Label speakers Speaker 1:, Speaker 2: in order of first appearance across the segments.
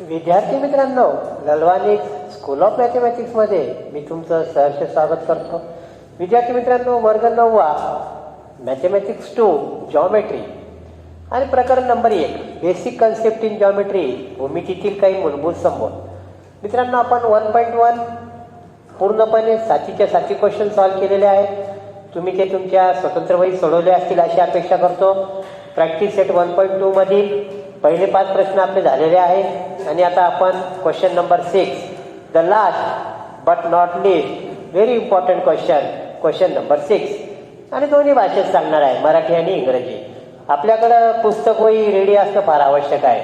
Speaker 1: विद्यार्थी मित्रांनो Lalwani school of मॅथमॅटिक्समध्ये मी तुमचं सहर्ष स्वागत करतो. विद्यार्थी मित्रांनो वर्ग नववा मॅथमॅटिक्स टू जॉमेट्री आणि प्रकरण नंबर एक बेसिक कन्सेप्ट इन जॉमेट्री भूमितीतील काही मूलभूत संबोध. मित्रांनो आपण वन पॉईंट वन पूर्णपणे साथीच्या साती क्वेश्चन सॉल्व्ह केलेले आहेत. तुम्ही ते तुमच्या स्वतंत्र वही सोडवले असतील अशी अपेक्षा करतो. Practice set one point two मधील पहिले पाच प्रश्न आपले झालेले आहेत. आणि आता आपण question number six the last but not least very important question question number six आणि दोन्ही भाषेत सांगणार आहे मराठी आणि इंग्रजी. आपल्याकडं पुस्तक वही रेडी असणं फार आवश्यक आहे.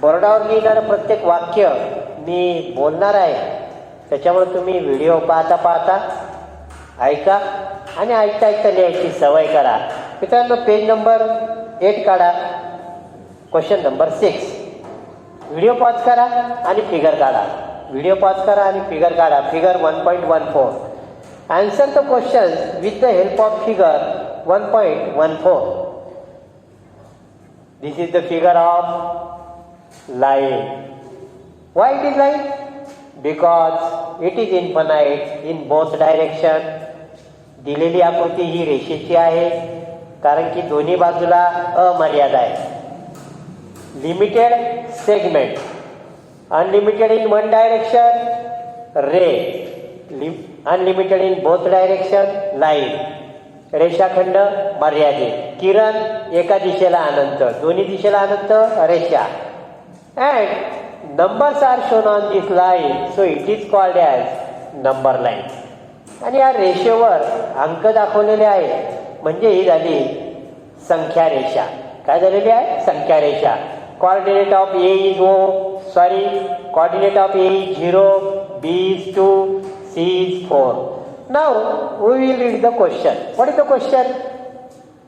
Speaker 1: बोर्डावर लिहिणारं प्रत्येक वाक्य मी बोलणार आहे. त्याच्यामुळे तुम्ही व्हिडिओ पाहता पाहता ऐका आणि ऐकता ऐकता लिहायची सवय करा. मित्रांनो पेज नंबर एट काढा. Question number six video pause करा आणि फिगर काढा. व्हिडिओ पॉज करा आणि फिगर काढा. Figure one point one four answer the question with the help of figure one point one four this is the figure of line why it is line because it is infinite in both direction दिलेली आकृती ही रेषेची आहे. कारण की दोन्ही बाजूला अमर्यादा आहे. Limited segment unlimited in one direction ray unlimited in both direction line रेषाखंड मर्यादित किरण एका दिशेला अनंत दोन्ही दिशेला अनंत रेषा and numbers are shown on this line so it is called as number line आणि या रेषेवर अंक दाखवलेले आहेत. म्हणजे ही झाली संख्या रेषा. काय झालेली आहे? संख्या रेषा. Coordinate of A is O, sorry coordinate of A is zero B is two C is four now we will read the question. What is the question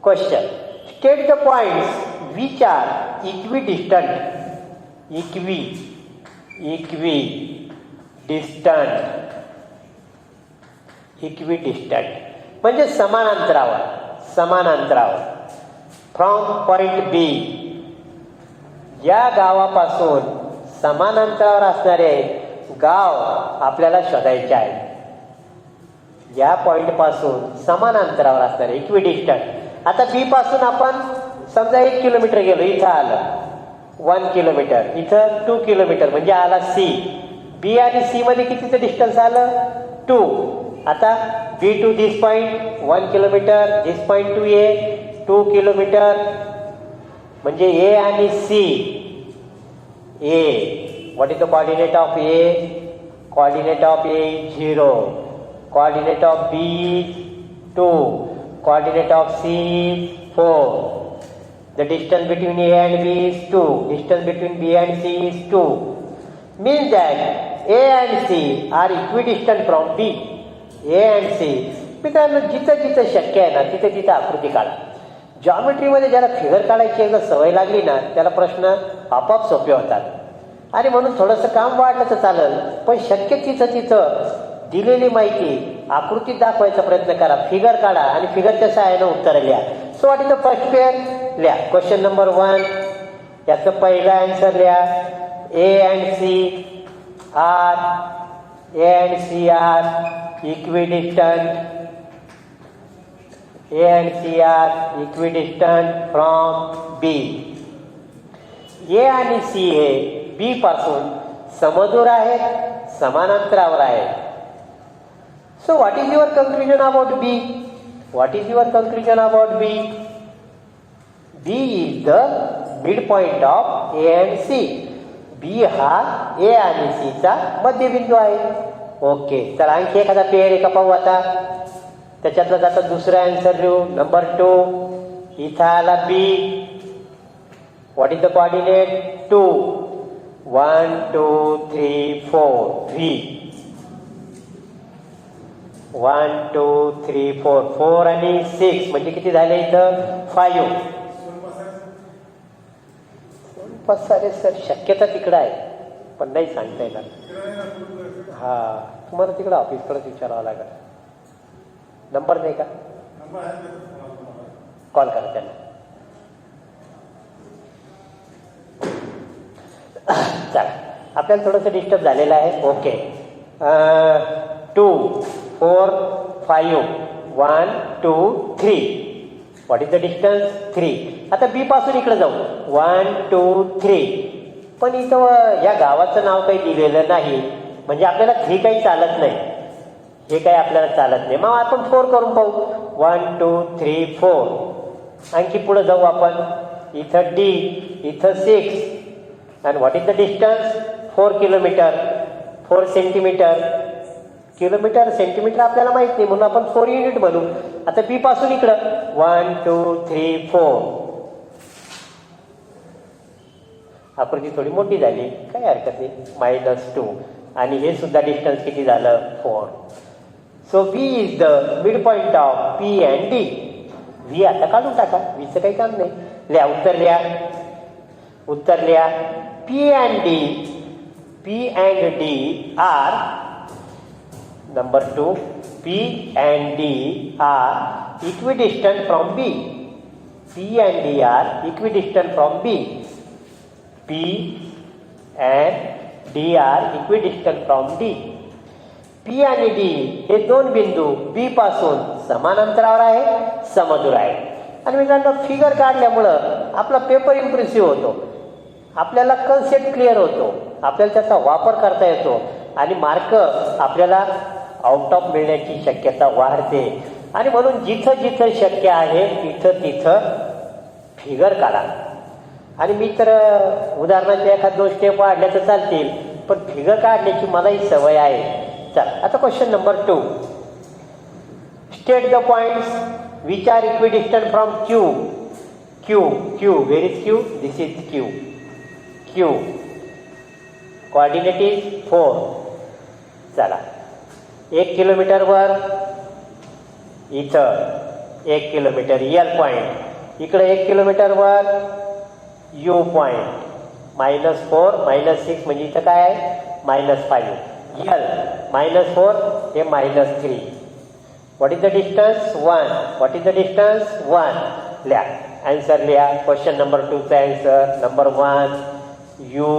Speaker 1: question state the points which are equidistant equi equidistant equidistant म्हणजे समान अंतरावर समान अंतरावर from point बी या गावापासून समान अंतरावर असणारे गाव आपल्याला शोधायचे आहे. या पॉइंटपासून समान अंतरावर असणारे इक्वी डिस्टन्स आता बी पासून आपण समजा एक किलोमीटर गेलो इथं आलं. वन किलोमीटर इथं टू किलोमीटर म्हणजे आला सी बी आणि सी मध्ये कितीचं डिस्टन्स आलं? टू आता B to this point one kilometre this point to A two kilometre म्हणजे ए आणि C A what is the coordinate of A coordinate of A zero coordinate of B two coordinate of C four the distance between A and B is two distance between B and C is two means that A and C are equidistance from B A and C मित्रांनो जिथं जिथं शक्य आहे ना तिथं तिथं आकृती काढा. जॉमेट्रीमध्ये ज्याला फिगर काढायची एकदा सवय लागली ना त्याला प्रश्न आपोआप सोपे होतात. आणि म्हणून थोडंसं काम वाढलं तर चालेल पण शक्य तिथं तिथं दिलेली माहिती आकृतीत दाखवायचा प्रयत्न करा. फिगर काढा आणि फिगरच्या सहाय्यानं उत्तर लिहा. So what is first pair लिहा. क्वेश्चन नंबर वन याचं पहिलं आन्सर लिहा. A and C are A and C are equidistant C are equidistant from B A आणि सी हे बी पासून समदूर आहेत समान अंतरावर आहेत so what is your conclusion about B what is your conclusion about B B is the mid point of A and C B हा A आणि सीचा मध्यबिंदू आहे ओके चला आणखी एखादा पेअर एका पाहू आता त्याच्यातलं जातं दुसरं आन्सर लिहू नंबर टू इथं आला B what is the coordinate two one two three four V one two three four four आणि सिक्स म्हणजे किती झाले इथं? फाईव्ह सारे सर शक्यता तिकडं आहे. पण नाही सांगता येणार. हा तुम्हाला तिकडं ऑफिसकडेच विचारावं लागेल. नंबर नाही का? कॉल करा त्यांना. चला. आपल्याला थोडंसं डिस्टर्ब झालेलं आहे. Okay two four five one two three what is the distance three आता बी पासून इकडे जाऊ. वन टू थ्री पण इथं या गावाचं नाव काही दिलेलं नाही. म्हणजे आपल्याला थ्री काही चालत नाही. हे काही आपल्याला चालत नाही. मग आपण फोर करून पाहू. वन टू थ्री फोर आणखी पुढे जाऊ आपण. इथं डी इथं six and what is the distance four kilometre four centimetre kilometre centimetre आपल्याला माहीत नाही. म्हणून आपण फोर युनिट बनवू. आता बी पासून इकडं. वन टू थ्री फोर आकृती थोडी मोठी झाली. काही हरकत नाही. मायनस टू आणि हे सुद्धा डिस्टन्स किती झालं? Four so B is the mid point of P and D V आता काढून टाका व्हीचं काही काम नाही लिहा उत्तर लिहा उत्तर लिहा P and D P and D are number two P and D are equidistant from B P and D are equidistant from B P and D are equidistant from D P आणि D हे दोन बिंदू बी पासून समान अंतरावर आहे समदूर आहे. आणि मित्रांनो फिगर काढल्यामुळं आपला पेपर इम्प्रेसिव्ह होतो. आपल्याला कन्सेप्ट क्लिअर होतो. आपल्याला त्याचा वापर करता येतो. आणि मार्क आपल्याला आउट ऑफ मिळण्याची शक्यता वाढते. आणि म्हणून जिथं जिथं शक्य आहे तिथं तिथं फिगर काढा. आणि मी तर उदाहरणार्थ एखाद दोन स्टेप वाढल्या तर चालतील पण फिगर काढण्याची मलाही सवय आहे. चल आता question number two state the points which are equidistant from Q Q Q where is Q this is Q Q coordinate is four चला. एक किलोमीटरवर इथं एक किलोमीटर यल पॉईंट इकडे एक किलोमीटरवर U point minus four minus six म्हणजे इथं काय आहे? Minus five L minus four हे minus three what is the distance one what is the distance one लिहा आन्सर लिहा question number टूचा answer number one U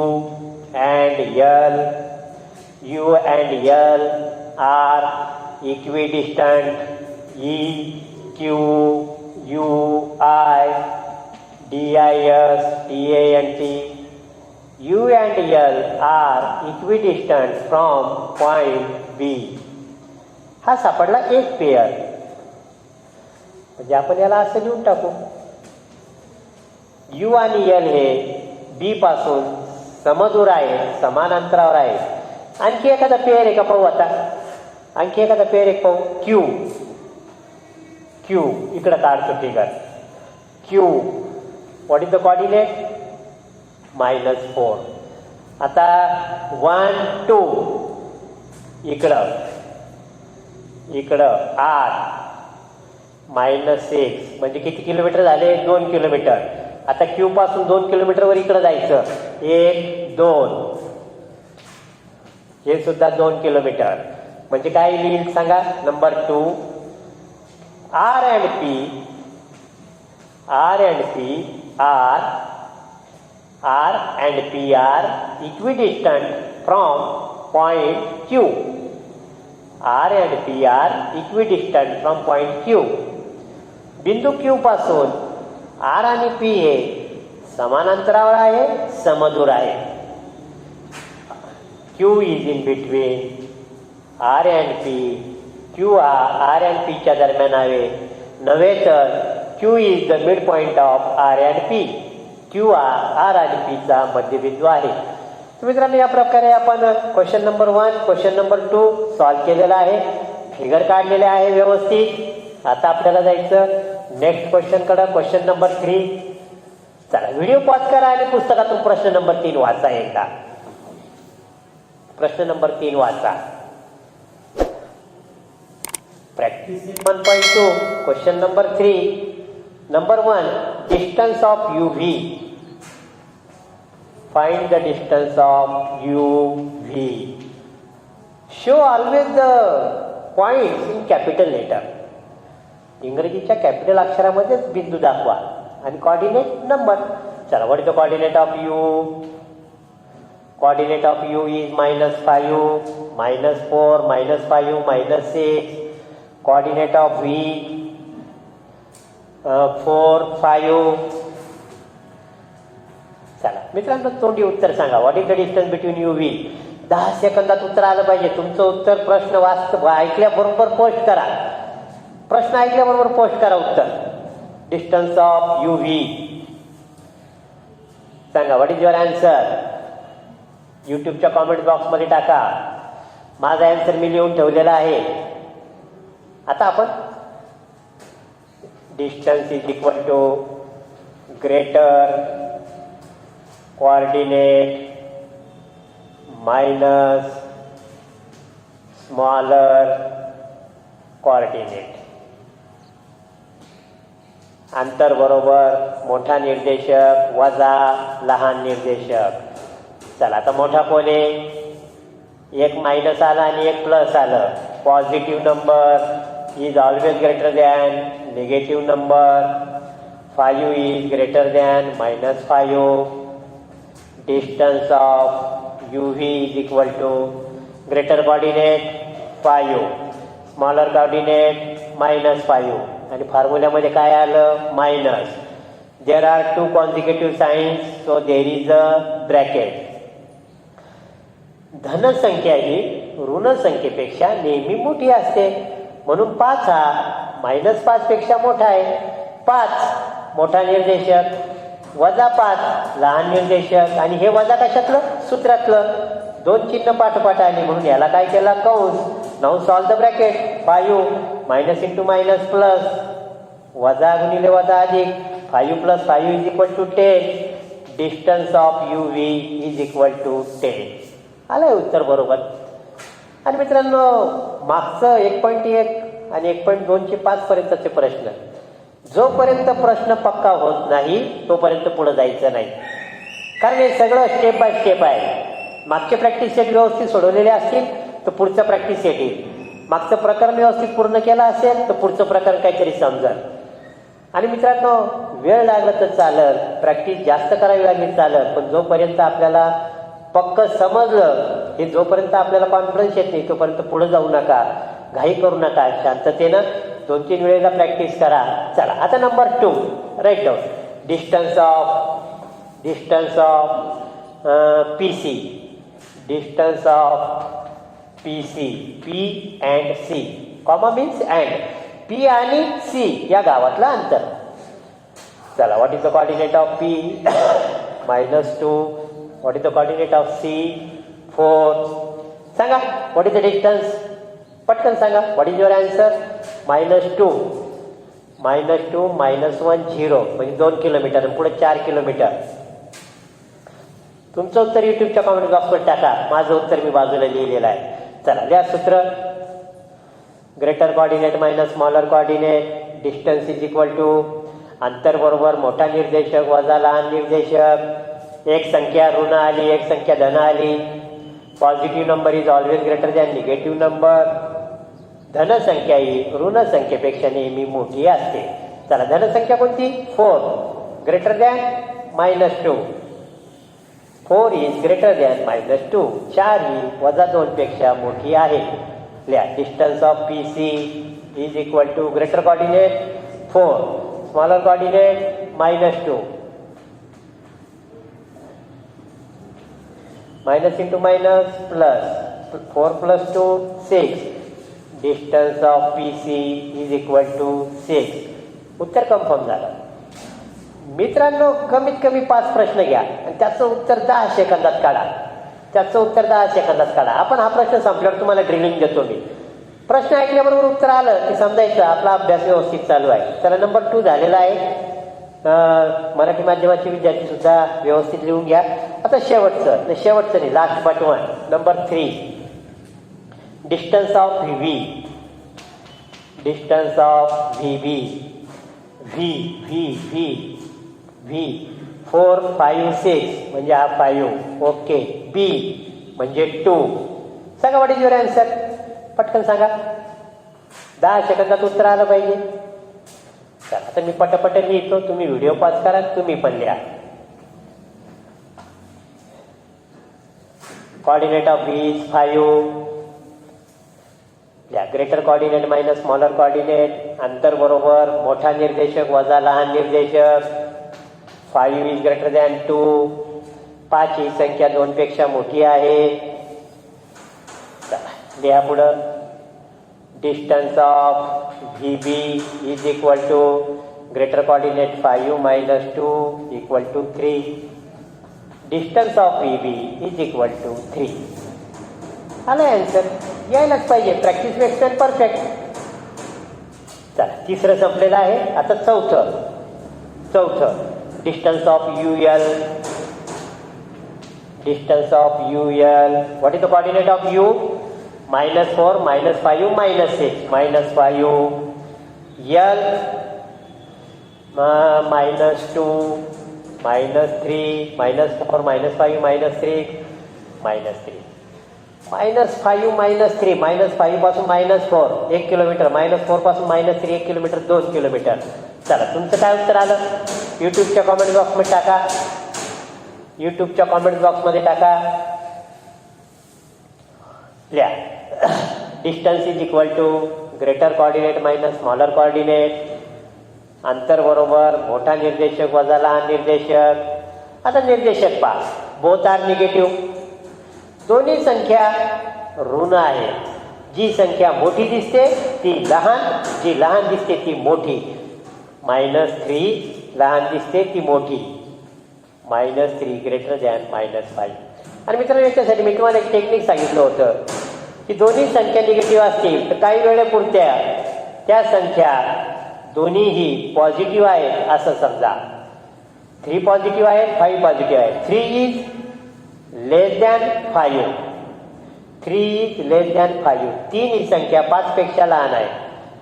Speaker 1: and L U and L are equidistant E Q U I D I S T A N T U and L are equidistant from point B हा सापडला एक pair म्हणजे आपण याला असं लिहून टाकू. You आणि यल हे बी पासून समदूर आहे समान अंतरावर आहे. आणखी एखादा पेयर एका पाहू आता. आणखी एखादा पेयर एक पाहू. क्यू क्यू इकडं काढतो figure Q what is the coordinate minus four आता वन टू इकडं. इकडं. आठ. मायनस सिक्स म्हणजे किती किलोमीटर झाले? दोन किलोमीटर आता क्यू पासून दोन किलोमीटरवर इकडं जायचं. एक दोन. हे सुद्धा दोन किलोमीटर म्हणजे काय लिहिल सांगा. Number two R and P R and P R R and P R equidistant from point Q R and P R equidistant from point Q बिंदू क्यू पासून आर आणि पी हे समान अंतरावर आहे समदूर आहे. Q is in between R and P Q R and पीच्या दरम्यान आहे. नव्हे तर Q is the mid point of R and P किंवा आर आणि पीचा मध्यबिंदू आहे. मित्रांनो या प्रकारे आपण question number one question number two solve केलेला आहे. फिगर काढलेले आहे व्यवस्थित. आता आपल्याला जायचं नेक्स्ट क्वेश्चनकडं क्वेश्चन नंबर थ्री चला व्हिडिओ पॉज करा आणि पुस्तकातून प्रश्न नंबर तीन वाचा एकदा. प्रश्न नंबर तीन वाचा. Practice one point two question number three number one distance of U V find the distance of U V show always the point in capital letter इंग्रजीच्या कॅपिटल अक्षरामध्येच बिंदू दाखवा. आणि कॉर्डिनेट नंबर चला what is the coordinate of U coordinate of u is minus 5 minus 4 minus 5 minus 6 coordinate of v uh, 4 5 चला. मित्रांनो तोंडी उत्तर सांगा. What is the distance between U V दहा सेकंदात उत्तर आलं पाहिजे. तुमचं उत्तर प्रश्न वाचत ऐकल्याबरोबर पोस्ट करा. प्रश्न ऐकल्याबरोबर पोस्ट करा उत्तर. डिस्टन्स ऑफ यू व्ही सांगा व्हॉट इज युअर आन्सर यूट्यूबच्या कॉमेंट बॉक्समध्ये टाका. माझा अँसर मी लिहून ठेवलेला आहे. आता आपण distance is equal to greater coordinate minus smaller coordinate अंतर बरोबर मोठा निर्देशक वजा लहान निर्देशक. चला आता मोठा कोण? आहे एक मायनस आला आणि एक प्लस आलं. Positive number is always greater than negative number five is greater than minus five distance of uv is equal to greater coordinate 5 smaller coordinate minus 5 आणि फॉर्म्युल्यामध्ये काय आलं? Minus there are two consecutive signs so there is a bracket धनसंख्या ही ऋण संख्येपेक्षा नेहमी मोठी असते. म्हणून पाच हा मायनस पाच पेक्षा मोठा आहे. पाच मोठा निर्देशक. वजा पाच लहान निर्देशक आणि हे वजा कशातलं? सूत्रातलं. दोन चिन्ह पाठोपाठ आली म्हणून याला काय केला? कंस. Now solve the bracket five minus into minus plus वजा गुणिले वजा अधिक. Five plus five is equal to ten distance of U V is equal to ten आलंय उत्तर बरोबर. आणि मित्रांनो मागचं एक पॉईंट एक आणि एक पॉईंट दोनशे पाच पर्यंतचे प्रश्न. जोपर्यंत प्रश्न पक्का होत नाही तोपर्यंत पुढे जायचं नाही. कारण हे सगळं स्टेप बाय स्टेप आहे. मागचे प्रॅक्टिस सेट व्यवस्थित सोडवलेले असतील तर पुढचं प्रॅक्टिस सेट येईल. मागचं प्रकरण व्यवस्थित पूर्ण केलं असेल तर पुढचं प्रकरण काहीतरी समजल. आणि मित्रांनो वेळ लागला तर चालत प्रॅक्टिस जास्त करावी लागली चालत पण जोपर्यंत आपल्याला पक्क समजलं हे जोपर्यंत आपल्याला कॉन्फिडन्स येत नाही तोपर्यंत पुढे जाऊ नका. घाई करू नका शांततेनं. दोन तीन वेळेला प्रॅक्टिस करा. चला आता number two write down distance of distance of P C distance of P C P and C comma means and P आणि सी या गावातलं अंतर. चला what is the coordinate of P minus two what is the coordinate of C four सांगा what is the distance पटकन सांगा. What is your answer minus two minus two minus one zero म्हणजे दोन kilometre पुढे चार kilometre तुमचं उत्तर युट्यूबच्या कॉमेंट बॉक्सवर टाका. माझं उत्तर मी बाजूला लिहिलेलं आहे. चला लिहा सूत्र. Greater coordinate minus smaller coordinate distance is equal to अंतर बरोबर मोठा निर्देशक वजा लहान निर्देशक. एक संख्या ऋण आली एक संख्या धन आली. Positive number is always greater than negative number धनसंख्या ही ऋण संख्येपेक्षा नेहमी मोठी असते. चला धनसंख्या कोणती? Four. Greater than minus two four is greater than minus two चार ही वजा दोन पेक्षा मोठी आहे. लिहा distance of P C is equal to greater coordinate four smaller coordinate minus two minus into minus plus four plus two six distance of P C is equal to six उत्तर confirm झालं. मित्रांनो कमीत कमी पाच प्रश्न घ्या. आणि त्याचं उत्तर दहा सेकंदात काढा. त्याचं उत्तर दहा सेकंदात काढा. आपण हा प्रश्न संपल्यावर तुम्हाला ड्रिलिंग देतो मी. प्रश्न ऐकल्याबरोबर उत्तर आलं की समजायचं. आपला अभ्यास व्यवस्थित चालू आहे. त्याला नंबर टू झालेला आहे. मराठी माध्यमाचे विद्यार्थी सुद्धा व्यवस्थित लिहून घ्या. आता शेवटचं. तर शेवटचं नाही last but number three distance of V V distance of V V V V V V four five six म्हणजे हा फाईव्ह ओके बी म्हणजे टू सांगा वाट इज युअर आन्सर पटकन सांगा. दहा सेकंदात उत्तर आलं पाहिजे. चला आता मी पटापट लिहितो. तुम्ही व्हिडिओ पॉज करा तुम्ही पण लिहा. कॉर्डिनेट ऑफ b is 5 या greater coordinate minus smaller coordinate अंतर बरोबर मोठा निर्देशक वजा लहान निर्देशक. Five is greater than two पाच ही संख्या दोनपेक्षा मोठी आहे. लिहा पुढं. Distance of V B is equal to greater coordinate five minus two equal to three distance of V B is equal to three आलं आन्सर यायलाच पाहिजे प्रॅक्टिस मेक्स मॅन परफेक्ट चला तिसरं संपलेलं आहे आता चौथं चौथं distance of U L distance of U L what is the coordinate of U minus four minus five minus six minus five L minus two minus three minus four minus five minus three minus three minus five minus three minus फाईव्हपासून minus four एक kilometre minus फोरपासून minus three एक kilometre दोन kilometre चला तुमचं काय उत्तर आलं? यूट्यूबच्या comment बॉक्समध्ये टाका. यूट्यूबच्या कॉमेंट बॉक्समध्ये टाका. लिहा. Distance is equal to greater coordinate minus smaller coordinate अंतर बरोबर मोठा निर्देशक वजा लहान निर्देशक. आता निर्देशक पा बोथ आर निगेटिव्ह दोन्ही संख्या ऋण आहे. जी संख्या मोठी दिसते ती लहान जी लहान दिसते ती मोठी. मायनस थ्री लहान दिसते ती मोठी. Minus three greater than minus five. आणि मित्रांनो याच्यासाठी मी तुम्हाला एक टेक्निक सांगितलं होतं की दोन्ही संख्या निगेटिव्ह असतील तर काही वेळेपुरत्या त्या संख्या दोन्हीही पॉझिटिव्ह आहेत असं समजा. थ्री पॉझिटिव्ह आहेत फाईव्ह पॉझिटिव्ह आहेत. Three is less than five three is less than five तीन ही संख्या पाचपेक्षा लहान आहे.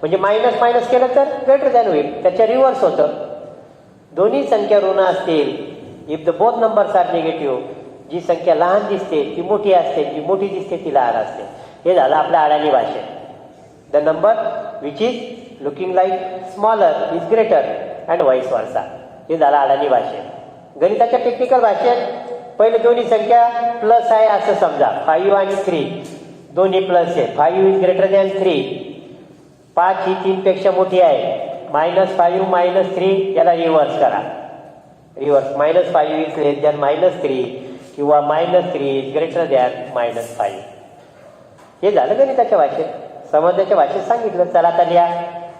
Speaker 1: म्हणजे मायनस मायनस केलं तर ग्रेटर दॅन होईल. त्याच्या रिव्हर्स होतं. दोन्ही संख्या ऋण असतील. If the both numbers are negative जी संख्या लहान दिसते ती मोठी असते जी मोठी दिसते ती लहान असते. हे झालं आपल्या अडाणी भाषेत. The number which is looking like smaller is greater and vice versa हे झालं अडाणी भाषेत. गणिताच्या टेक्निकल भाषेत पहिले दोन्ही संख्या प्लस आहे असं समजा. फाईव्ह आणि थ्री दोन्ही प्लस आहे. Five is greater than three पाच ही तीनपेक्षा मोठी आहे. मायनस फाईव्ह मायनस थ्री याला रिव्हर्स करा. Reverse minus five is less than minus three किंवा minus three is greater than minus five हे झालं गणिताच्या भाषेत? समजण्याच्या भाषेत सांगितलं. चला आता लिहा.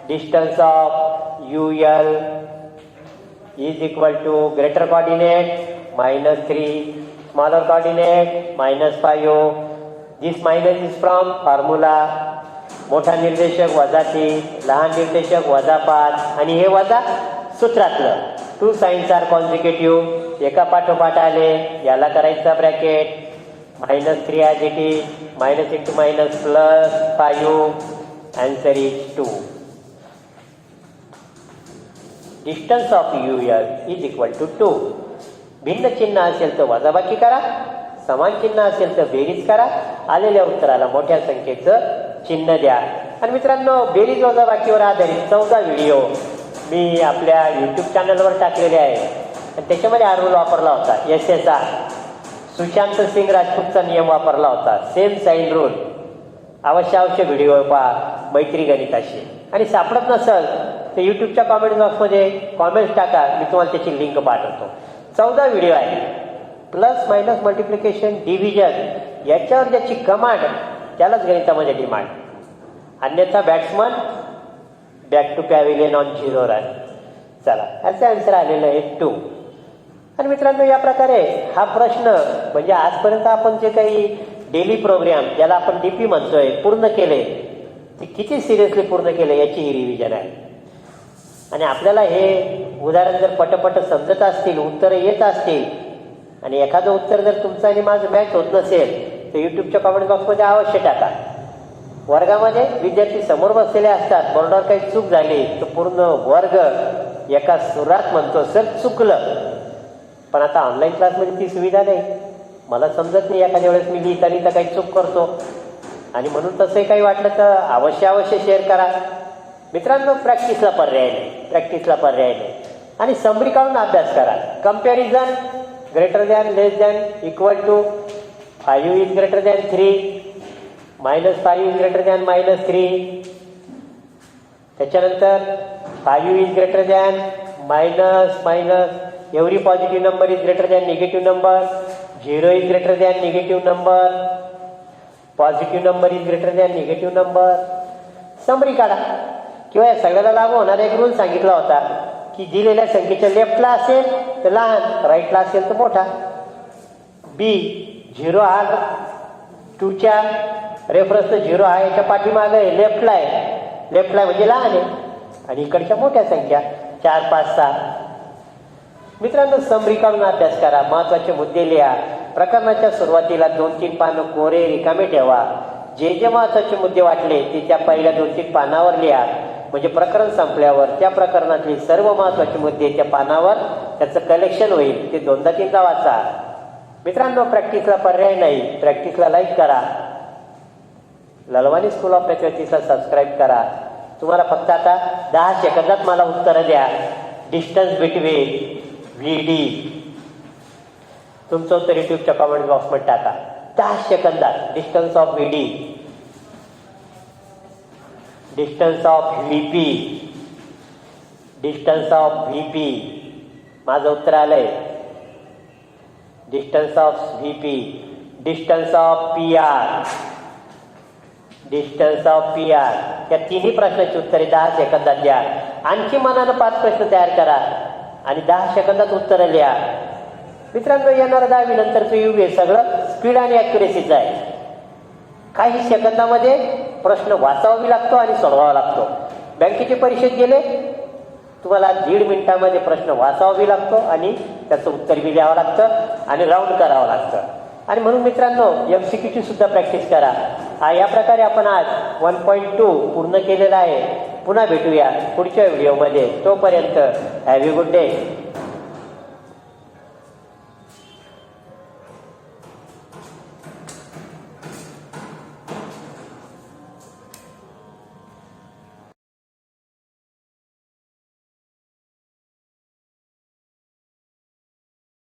Speaker 1: Distance of U L is equal to greater coordinate minus three smaller coordinate minus five this minus is from formula मोठा निर्देशक वजा तीन लहान निर्देशक वजा पाच. आणि हे वजा सूत्रातलं. टू साईन्स आर कॉन्झिक्युटिव्ह एका पाठोपाठ आले याला करायचा bracket minus three as it is minus into minus plus five answer is two distance of U L is equal to two भिन्न चिन्ह असेल तर वजाबाकी करा समान चिन्ह असेल तर बेरीज करा. आलेल्या उत्तराला मोठ्या संख्येचं चिन्ह द्या. आणि मित्रांनो बेरीज वजाबाकीवर आधारित चौदा व्हिडिओ मी आपल्या यूट्यूब चॅनलवर टाकलेले आहे. आणि त्याच्यामध्ये हा रूल वापरला होता S S R Sushant Singh राजपूतचा नियम वापरला होता सेम साईन रूल अवश्य अवश्य व्हिडिओ पहा मैत्री गणिताशी. आणि सापडत नसल तर यूट्यूबच्या कॉमेंट बॉक्समध्ये कॉमेंट्स टाका मी तुम्हाला त्याची लिंक पाठवतो. चौदा व्हिडिओ आहे प्लस मायनस मल्टिप्लिकेशन डिव्हिजन याच्यावर ज्याची कमांड त्यालाच गणितामध्ये डिमांड अन्यथा batsman back to pavilion on zero run चला याचं आन्सर आलेलं आहे टू आणि मित्रांनो या प्रकारे हा प्रश्न म्हणजे आजपर्यंत आपण जे काही डेली प्रोग्राम ज्याला आपण डी पी म्हणतोय पूर्ण केले ते किती सिरियसली पूर्ण केले याची ही रिव्हिजन आहे. आणि आपल्याला हे उदाहरण जर पटपट समजत असतील उत्तरं येत असतील आणि एखादं उत्तर जर तुमचं आणि माझं मॅच होत नसेल तर यूट्यूबच्या कमेंट बॉक्समध्ये अवश्य टाका. वर्गामध्ये विद्यार्थी समोर बसलेले असतात बोर्डावर काही चूक झाली तर पूर्ण वर्ग एका सुरात म्हणतो सर चुकलं. पण आता ऑनलाईन क्लासमध्ये ती सुविधा नाही. मला समजत नाही एखाद्या वेळेस मी लिहिता लिहिता काही चूक करतो. आणि म्हणून तसंही काही वाटलं तर अवश्य अवश्य शेअर करा. मित्रांनो प्रॅक्टिसला पर्याय नाही. प्रॅक्टिसला पर्याय नाही. आणि समरी काढून अभ्यास करा. Comparison greater than less than equal to five is greater than three minus five is greater than minus three त्याच्यानंतर five is greater than minus minus every positive number is greater than negative number zero is greater than negative number positive number is greater than negative number summary काढा. किंवा या सगळ्याला लागू होणारा एक rule सांगितला होता. की दिलेल्या संख्येच्या लेफ्टला असेल तर लहान राईटला असेल तर मोठा. बी झिरो हा टूच्या रेफरन्स झिरो हा याच्या पाठीमागं आहे लेफ्टला आहे. लेफ्टला म्हणजे लहान आहे. आणि इकडच्या मोठ्या संख्या चार पाच सहा. मित्रांनो समरी अभ्यास करा. महत्त्वाचे मुद्दे लिहा. प्रकरणाच्या सुरुवातीला दोन तीन पानं कोरे रिकामे ठेवा. जे जे महत्त्वाचे मुद्दे वाटले ते त्या पहिल्या दोन तीन पानावर लिहा. म्हणजे प्रकरण संपल्यावर त्या प्रकरणातले सर्व महत्त्वाचे मुद्दे त्या पानावर त्याचं कलेक्शन होईल. ते दोनदा तीनदा वाचा. मित्रांनो प्रॅक्टिसला पर्याय नाही. प्रॅक्टिसला लाईक करा. ललवानी स्कूल ऑफ मॅथमॅटिक्सला सबस्क्राईब करा. तुम्हाला फक्त आता दहा सेकंदात मला उत्तरं द्या. डिस्टन्स बिटवीन व्ही डी तुमचं उत्तर युट्यूबच्या कमेंट बॉक्समध्ये टाका. दहा सेकंदात. Distance of V D distance of V P distance of V P माझं उत्तर आलंय. Distance of V P distance of P R distance of P R या तिन्ही प्रश्नाची उत्तरे दहा सेकंदात द्या. आणखी मनानं पाच प्रश्न तयार करा आणि दहा सेकंदात उत्तरं लिहा. मित्रांनो येणार दहावी नंतरचं युग आहे सगळं स्पीड आणि ॲक्युरेसीचं आहे. काही सेकंदामध्ये प्रश्न वाचावावी लागतो आणि सोडवावा लागतो. बँकेचे परीक्षेत गेले. तुम्हाला दीड मिनिटामध्ये प्रश्न वाचावावी लागतो आणि त्याचं उत्तर बी द्यावं लागतं आणि राऊंड करावं लागतं. आणि म्हणून मित्रांनो एम सी क्यूची सुद्धा प्रॅक्टिस करा. हा या प्रकारे आपण आज वन पॉईंट टू पूर्ण केलेला आहे. पुन्हा भेटूया पुढच्या व्हिडिओमध्ये तोपर्यंत हॅव गुड डे